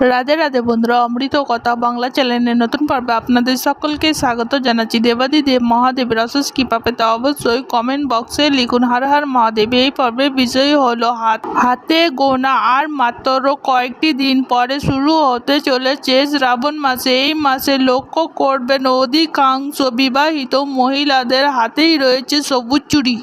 রাধে রাধে বন্ধুরা, অমৃত কথা বাংলা চ্যানেলের নতুন পর্বে আপনাদের সকলকে স্বাগত জানাচ্ছি। দেবাদিদেব মহাদেবের অশেষ কৃপা পেতে অবশ্যই কমেন্ট বক্সে লিখুন, হর হর মহাদেব। এই পর্বের বিষয় হলো হাত হাতে গোনা আর মাত্র কয়েকটি দিন পরে শুরু হতে চলেছে শ্রাবণ মাসে। এই মাসে লক্ষ্য করবেন, অধিকাংশ বিবাহিত মহিলাদের হাতেই রয়েছে সবুজ চুড়ি।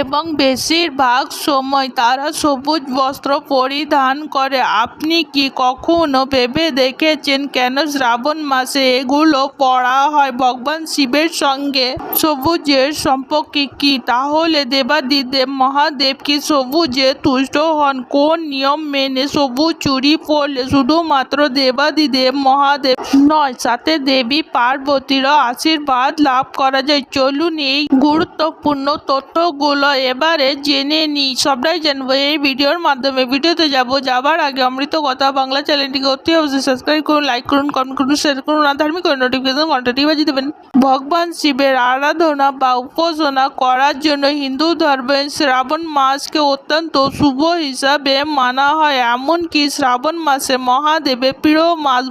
এবং বেশিরভাগ সময় তারা সবুজ বস্ত্র পরিধান করে। আপনি কি কখনো ভেবে দেখেছেন কেন শ্রাবণ মাসে এগুলো পড়া হয়? ভগবান শিবের সঙ্গে সবুজের সম্পর্কে কি? তাহলে দেবাদিদেব মহাদেব কি সবুজে তুষ্ট হন? কোন নিয়ম মেনে সবুজ চুরি পরলে শুধুমাত্র দেবাদিদেব মহাদেব নয়, সাথে দেবী পার্বতীরও আশীর্বাদ লাভ করা যায়? চলুন এই গুরুত্বপূর্ণ তথ্যগুলো এবারে জেনে নিই সবটাই জানব এই ভিডিওর মাধ্যমে। ভিডিওতে যাব যাবার আগে অমৃত কথা বাংলা চ্যানেলটিকে অতি অবশ্যই সাবস্ক্রাইব করুন লাইক করুন কমেন্ট করুন শেয়ার করুন আর ধার্মিক নোটিফিকেশন ঘন্টাটি বাজিয়ে দেবেন। ভগবান শিবের আরাধনা বা উপাসনা করার জন্য হিন্দু ধর্মের শ্রাবণ মাসকে অত্যন্ত শুভ হিসাবে মানা হয়। এমনকি শ্রাবণ মাসে মহাদেবের প্রিয় মাস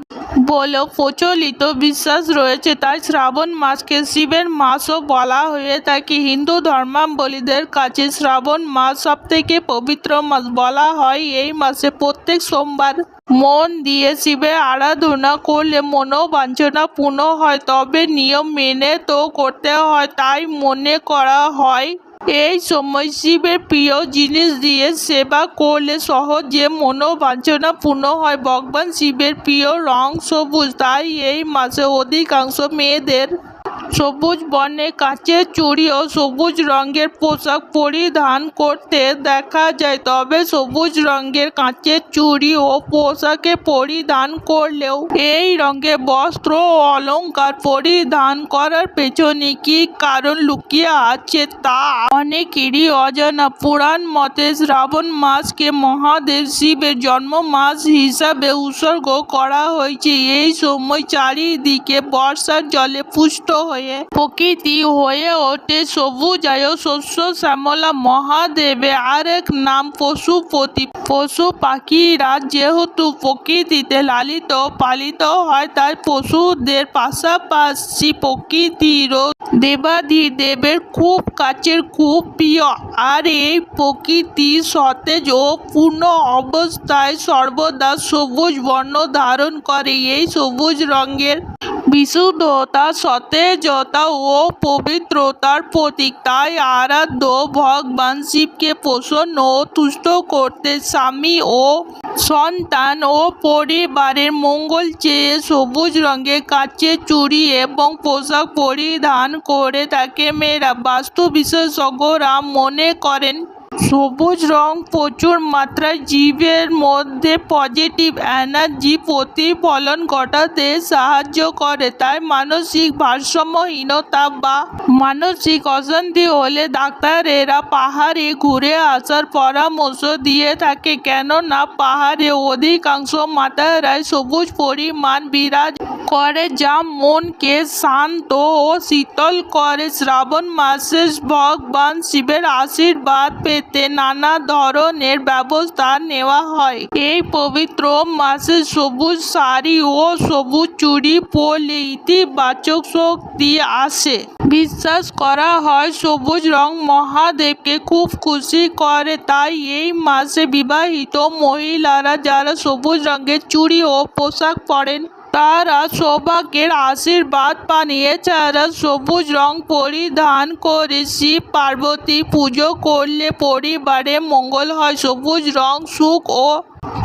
বলেও প্রচলিত বিশ্বাস রয়েছে। তাই শ্রাবণ মাসকে শিবের মাসও বলা হয়ে থাকে। হিন্দু ধর্মাবলীদের কাছে শ্রাবণ মাস সব থেকে পবিত্র মাস। বলা হয় এই মাসে প্রত্যেক সোমবার মন দিয়ে শিবের আরাধনা করলে মনোবাঞ্ছনা পূর্ণ হয়। তবে নিয়ম মেনে তো করতে হয়, তাই মনে করা হয় এই সময় শিবের প্রিয় জিনিস দিয়ে সেবা করলে সহজে মনোবাঞ্ছনা পূর্ণ হয়। ভগবান শিবের প্রিয় রং সবুজ, তাই এই মাসে অধিকাংশ মেয়েদের সবুজ বনে কাচের চুড়ি ও সবুজ রঙের পোশাক পরিধান করতে দেখা যায়, তবে সবুজ রঙের কাঁচের চুড়ি ও পোশাকে পরিধান করলেও এই রঙের বস্ত্র ও অলংকার পরিধান করার পেছনে কি কারণ লুকিয়ে আছে তা অনেকেরই অজানা। পুরাণ মতে শ্রাবণ মাসকে মহাদেব শিবের জন্ম মাস হিসাবে উৎসর্গ করা হয়েছে। এই সময় চারিদিকে বর্ষার জলে পুষ্ট হয়ে প্রকৃতি হয়ে ওঠে সবুজায় শস্য শ্যামলা মহাদেবের আরেক নাম পশুপতি পশু পাখিরা যেহেতু প্রকৃতিতে লালিত পালিত হয়, তাই পশুদের পাশাপাশি প্রকৃতিরও দেবাদিদেবের খুব কাছের খুব প্রিয়। আর এই প্রকৃতি সতেজ ও পূর্ণ অবস্থায় সর্বদা সবুজ বর্ণ ধারণ করে। এই সবুজ রঙের বিশুদ্ধতা সতেজতা ও পবিত্রতার প্রতীক। তাই আরাধ্য ভগবান শিবকে প্রসন্ন ও তুষ্ট করতে স্বামী ও সন্তান ও পরিবারের মঙ্গল চেয়ে সবুজ রঙের কাচের চুড়ি এবং পোশাক পরিধান করে থাকে। মেয়েরা বাস্তু বিশেষজ্ঞরা মনে করেন সবুজ রং প্রচুর মাত্রায় জীবের মধ্যে পজিটিভ এনার্জি প্রতিফলন ঘটাতে সাহায্য করে। তাই মানসিক ভারসাম্যহীনতা বা মানসিক অশান্তি হলে ডাক্তারেরা পাহাড়ে ঘুরে আসার পরামর্শ দিয়ে থাকে। কেননা পাহাড়ে অধিকাংশ মাতারায় সবুজ পরিমাণ বিরাজ করে, যা মনকে শান্ত ও শীতল করে। শ্রাবণ মাসে ভগবান শিবের আশীর্বাদ পেতে নানা ধরনের ব্যবস্থা নেওয়া হয়। এই পবিত্র মাসে সবুজ শাড়ি ও সবুজ চুড়ি পরলে ইতিবাচক শক্তি আসে। বিশ্বাস করা হয় সবুজ রং মহাদেবকে খুব খুশি করে। তাই এই মাসে বিবাহিত মহিলারা যারা সবুজ রঙের চুড়ি ও পোশাক পরেন তারা সৌভাগ্যের আশীর্বাদ পান এছাড়া সবুজ রং পরিধান করে শিব পার্বতী পুজো করলে পরিবারে মঙ্গল হয়। সবুজ রং সুখ ও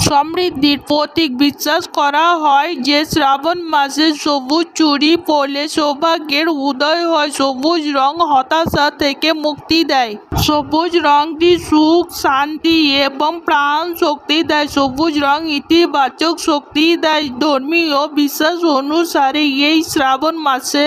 সমৃদ্ধির প্রতীক বিশ্বাস করা হয় যে শ্রাবণ মাসে সবুজ চুড়ি পরলে সৌভাগ্যের উদয় হয়, সবুজ রং হতাশা থেকে মুক্তি দেয়। সবুজ রংটি সুখ, শান্তি এবং প্রাণ শক্তি দেয়। সবুজ রং ইতিবাচক শক্তি দেয়। ধর্মীয় বিশ্বাস অনুসারে এই শ্রাবণ মাসে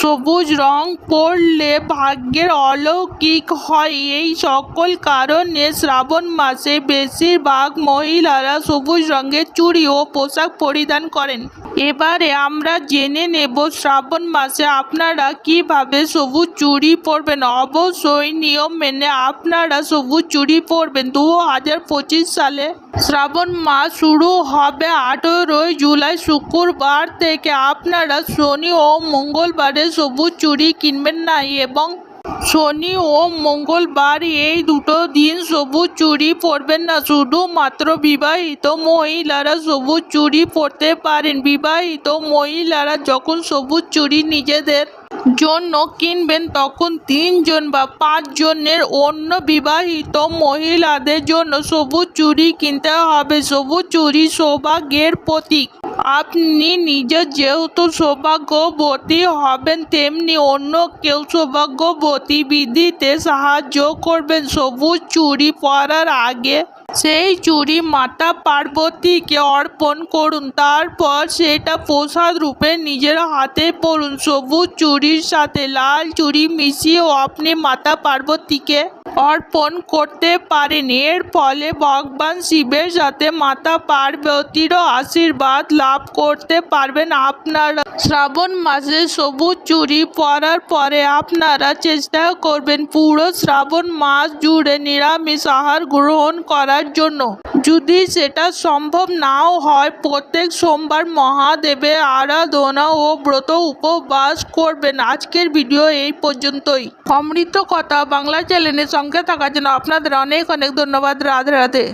সবুজ রং পরলে ভাগ্যের অলৌকিক হয়। এই সকল কারণে শ্রাবণ মাসে বেশিরভাগ মহিলারা সবুজ রঙের চুড়ি ও পোশাক পরিধান করেন। এবারে আমরা জেনে নেব শ্রাবণ মাসে আপনারা কীভাবে সবুজ চুড়ি পরবেন। অবশ্যই নিয়ম মেনে আপনারা সবুজ চুড়ি পরবেন। দু হাজার পঁচিশ সালে শ্রাবণ মাস শুরু হবে আঠেরোই জুলাই শুক্রবার থেকে। আপনারা শনি ও মঙ্গলবারে সবুজ চুড়ি কিনবেন না এবং শনি ও মঙ্গলবার এই দুটো দিন সবুজ চুড়ি পরবেন না। শুধুমাত্র বিবাহিত মহিলারা সবুজ চুড়ি পরতে পারেন। বিবাহিত মহিলারা যখন সবুজ চুড়ি নিজেদের জন্য কিনবেন তখন তিনজন বা পাঁচজনের অন্য বিবাহিত মহিলাদের জন্য সবুজ চুরি কিনতে হবে। সবুজ চুরি সৌভাগ্যের প্রতীক। আপনি নিজে যেহেতু সৌভাগ্যবতী হবেন, তেমনি অন্য কেউ সৌভাগ্যবতী বৃদ্ধিতে সাহায্য করবেন। সবুজ চুরি পরার আগে সেই চুড়ি মাতা পার্বতীকে অর্পণ করুন। তারপর সেটা প্রসাদ রূপে নিজের হাতে পড়ুন। সবুজ চুড়ির সাথে লাল চুড়ি মিশিয়েও আপনি মাতা পার্বতীকে অর্পণ করতে পারেন। এর ফলে ভগবান শিবের সাথে মাতা পার্বতীরও আশীর্বাদ লাভ করতে পারবেন। আপনারা শ্রাবণ মাসে সবুজ চুরি পরার পরে আপনারা চেষ্টা করবেন পুরো শ্রাবণ মাস জুড়ে নিরামিষ আহার গ্রহণ করার জন্য। যদি সেটা সম্ভব নাও হয়, প্রত্যেক সোমবার মহাদেবের আরাধনা ও ব্রত উপবাস করবেন। আজকের ভিডিও এই পর্যন্তই। অমৃত কথা বাংলা চ্যানেলের সঙ্গে থাকার জন্য আপনাদের অনেক অনেক ধন্যবাদ রাধে রাধে